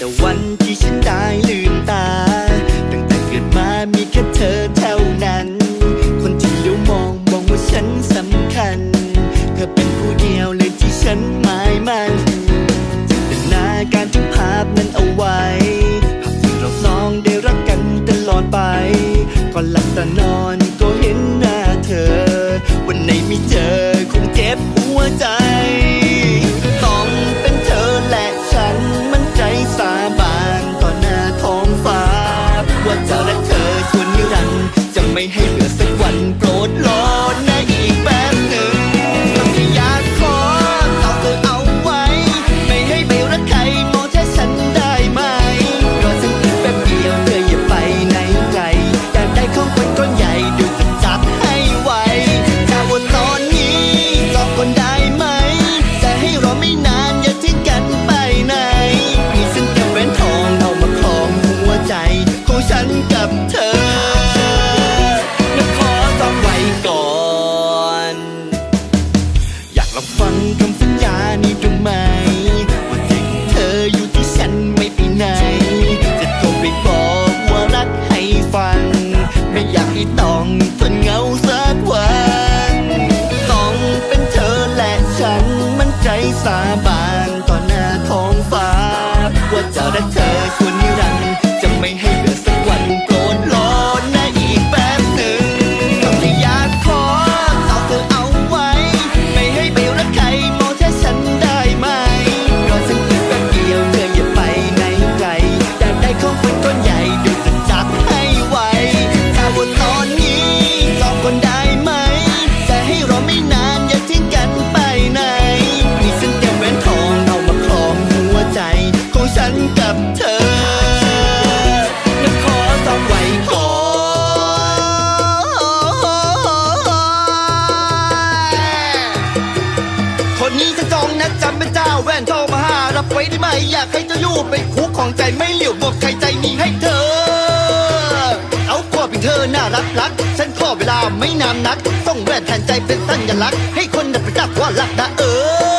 แต่วันที่ฉันได้ลืม 上班 แว่นเข้มาหารับไว้ได้ไหม อยากให้เจ้าอยู่เป็นคู่ของใจไม่เหลียวบอกใครใจมีให้เธอ เอาขอเป็นเธอน่ารักรัก ฉันขอเวลาไม่นานนัก ต้องแว่นแทนใจเป็นสัญลักษณ์ให้คนนับไปจักว่ารักนะเออ